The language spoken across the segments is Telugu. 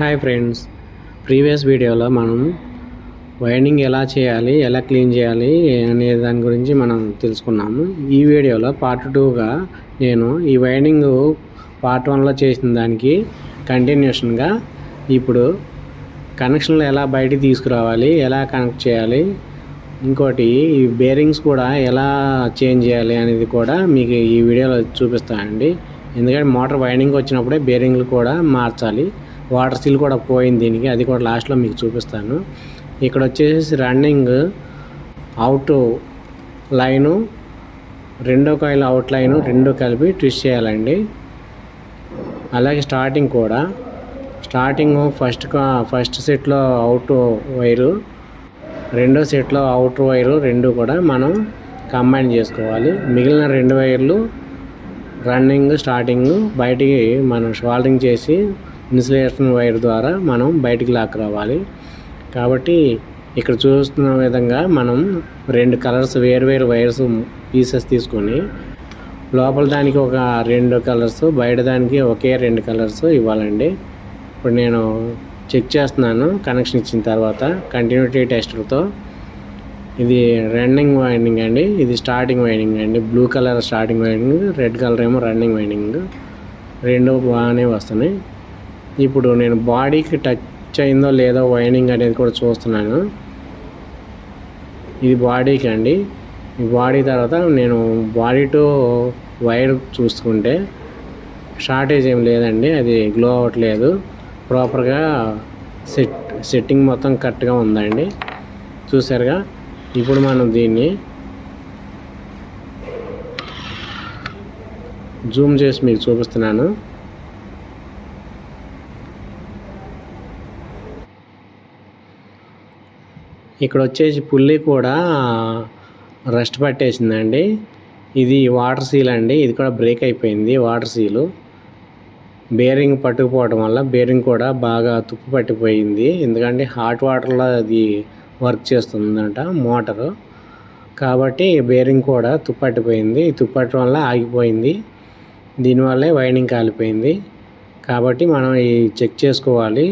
Hi friends. ప్రీవియస్ వీడియోలో మనం వైండింగ్ ఎలా చేయాలి ఎలా క్లీన్ చేయాలి అనే దాని గురించి మనం తెలుసుకున్నాము. ఈ వీడియోలో పార్ట్ టూగా నేను ఈ వైండింగ్ పార్ట్ వన్లో చేసిన దానికి కంటిన్యూషన్గా ఇప్పుడు కనెక్షన్లు ఎలా బయటికి తీసుకురావాలి ఎలా కనెక్ట్ చేయాలి ఇంకోటి ఈ బేరింగ్స్ కూడా ఎలా చేంజ్ చేయాలి అనేది కూడా మీకు ఈ వీడియోలో చూపిస్తానండి. ఎందుకంటే మోటార్ వైండింగ్ వచ్చినప్పుడే బేరింగ్లు కూడా మార్చాలి. వాటర్ సీల్ కూడా పోయింది దీనికి. అది కూడా లాస్ట్లో మీకు చూపిస్తాను. ఇక్కడ వచ్చేసి రన్నింగ్ అవుట్ లైను రెండో కాయిల్ అవుట్ లైను రెండు కలిపి ట్విస్ట్ చేయాలండి. అలాగే స్టార్టింగ్ కూడా. స్టార్టింగ్ ఫస్ట్ కా- ఫస్ట్ సెట్లో అవుట్ వైరు రెండో సెట్లో అవుట్ వైరు రెండు కూడా మనం కంబైన్ చేసుకోవాలి. మిగిలిన రెండు వైర్లు రన్నింగ్ స్టార్టింగ్ బయటికి మనం షోల్డరింగ్ చేసి ఇన్సులేషన్ వైర్ ద్వారా మనం బయటికి లాక్ రావాలి. కాబట్టి ఇక్కడ చూస్తున్న విధంగా మనం రెండు కలర్స్ వేరు వేరు వైర్స్ పీసెస్ తీసుకొని లోపల దానికి ఒక రెండు కలర్స్ బయట దానికి ఒకే రెండు కలర్స్ ఇవ్వాలండి. ఇప్పుడు నేను చెక్ చేస్తున్నాను కనెక్షన్ ఇచ్చిన తర్వాత కంటిన్యూటీ టెస్టర్తో ఇది రన్నింగ్ వైండింగ్ అండి ఇది స్టార్టింగ్ వైండింగ్ అండి. Blue colour starting winding red colour ఏమో రన్నింగ్ వైండింగ్. రెండు బాగానే వస్తున్నాయి. ఇప్పుడు నేను బాడీకి టచ్ అయిందో లేదో వైండింగ్ అనేది కూడా చూస్తున్నాను. ఇది బాడీకి అండి. ఈ బాడీ తర్వాత నేను బాడీ టు వైర్ చూసుకుంటే షార్టేజ్ ఏం లేదండి. అది గ్లో అవ్వట్లేదు. ప్రాపర్గా సెట్ సెట్టింగ్ మొత్తం కరెక్ట్గా ఉందండి. చూసారుగా? ఇప్పుడు మనం దీన్ని జూమ్ చేసి మీకు చూపిస్తున్నాను. ఇక్కడ వచ్చేసి పుల్లి కూడా రెస్ట్ పట్టేసిందండి. ఇది వాటర్ సీల్ అండి. ఇది కూడా బ్రేక్ అయిపోయింది వాటర్ సీలు. బేరింగ్ పట్టుకుపోవడం వల్ల బేరింగ్ కూడా బాగా తుప్పు పట్టిపోయింది. ఎందుకంటే హాట్ వాటర్లో అది వర్క్ చేస్తుందంట మోటారు. కాబట్టి బేరింగ్ కూడా తుప్పట్టిపోయింది తుప్పట్టడం వల్ల ఆగిపోయింది. దీనివల్లే వైండింగ్ కాలిపోయింది. కాబట్టి మనం ఈ చెక్ చేసుకోవాలి.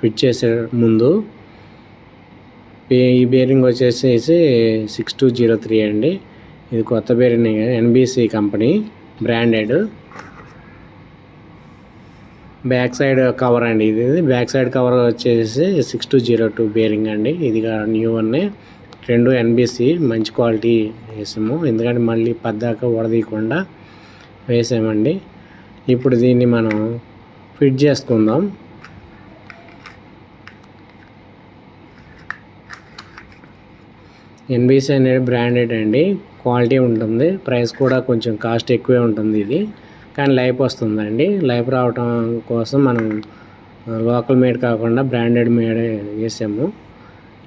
ఫిట్ చేసే ముందు ఈ బేరింగ్ వచ్చేసేసి సిక్స్ టూ జీరో త్రీ అండి. ఇది కొత్త bearing NBC company branded. Back side cover అండి ఇది. బ్యాక్ సైడ్ కవర్ వచ్చేసి six two zero two bearing అండి. ఇది న్యూ వన్నే రెండు ఎన్బిసి మంచి క్వాలిటీ వేసాము. ఎందుకంటే మళ్ళీ పద్దాక వడదీయకుండా వేసామండి. ఇప్పుడు దీన్ని మనం ఫిట్ చేసుకుందాం. ఎన్బీసీ అనేది బ్రాండెడ్ అండి. క్వాలిటీ ఉంటుంది. ప్రైస్ కూడా కొంచెం కాస్ట్ ఎక్కువే ఉంటుంది ఇది. కానీ లైఫ్ వస్తుందండి. లైఫ్ రావటం కోసం మనం లోకల్ మేడ్ కాకుండా బ్రాండెడ్ మేడ్ వేసాము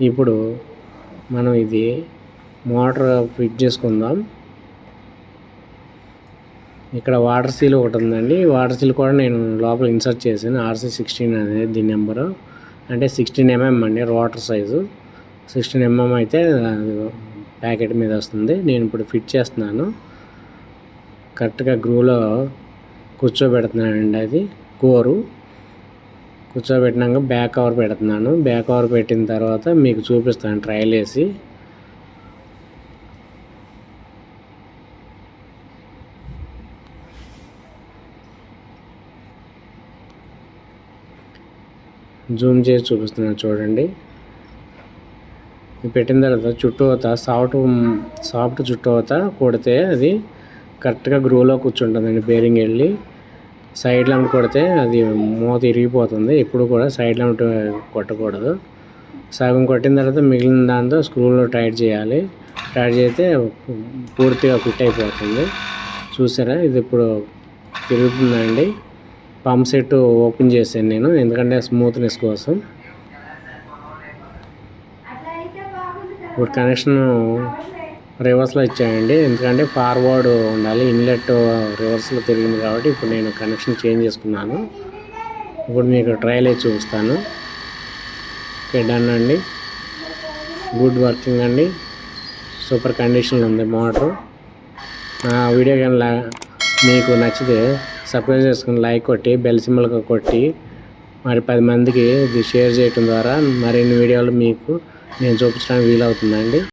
ఇప్పుడు మనం ఇది మోటార్ ఫిట్ చేసుకుందాం. ఇక్కడ వాటర్ సీల్ ఒకటి ఉందండి. వాటర్ సీల్ కూడా నేను లోపల ఇన్సర్ట్ చేశాను. ఆర్సీ సిక్స్టీన్ అనేది దీని నెంబరు అంటే సిక్స్టీన్ ఎంఎం అండి. రోటర్ సైజు సిక్స్టీన్ ఎంఎం అయితే ప్యాకెట్ మీద వస్తుంది. నేను ఇప్పుడు ఫిట్ చేస్తున్నాను. కరెక్ట్గా గ్రూలో కూర్చోబెడుతున్నానండి అది కోరు. కూర్చోబెట్టినాక బ్యాక్ కవర్ పెడుతున్నాను. బ్యాక్ కవర్ పెట్టిన తర్వాత మీకు చూపిస్తాను ట్రయల్ వేసి. జూమ్ చేసి చూపిస్తున్నాను చూడండి. పెట్టిన తర్వాత చుట్టూత సాఫ్ట్ సాఫ్ట్ చుట్టూత కొడితే అది కరెక్ట్గా గ్రూలో కూర్చుంటుందండి బేరింగ్ వెళ్ళి. సైడ్ లంప్ కొడితే అది మూత ఇరిగిపోతుంది. ఎప్పుడు కూడా సైడ్ లంప్ కొట్టకూడదు. సగం కొట్టిన తర్వాత మిగిలిన దాంతో స్క్రూలో టైట్ చేయాలి. టైట్ చేస్తే పూర్తిగా ఫిట్ అయిపోతుంది. చూసారా? ఇది ఇప్పుడు తిరుగుతుందండి. పంప్ సెట్ ఓపెన్ చేశాను నేను ఎందుకంటే స్మూత్నెస్ కోసం. ఇప్పుడు కనెక్షన్ రివర్స్లో ఇచ్చానండి ఎందుకంటే ఫార్వర్డ్ ఉండాలి. ఇన్లెట్ రివర్స్లో తిరిగింది కాబట్టి ఇప్పుడు నేను కనెక్షన్ చేంజ్ చేసుకున్నాను. ఇప్పుడు మీకు ట్రయల్ వేసి చూపిస్తాను. ఓకే డన్ అండి. గుడ్ వర్కింగ్ అండి. సూపర్ కండిషన్లో ఉంది మోటార్ నా వీడియో కానీ మీకు నచ్చితే సబ్స్క్రైబ్ చేసుకుని లైక్ కొట్టి బెల్ సింబల్ కొట్టి మరి పది మందికి ఇది షేర్ చేయటం ద్వారా మరిన్ని వీడియోలు మీకు నేను చూపించడానికి వీలవుతుందండి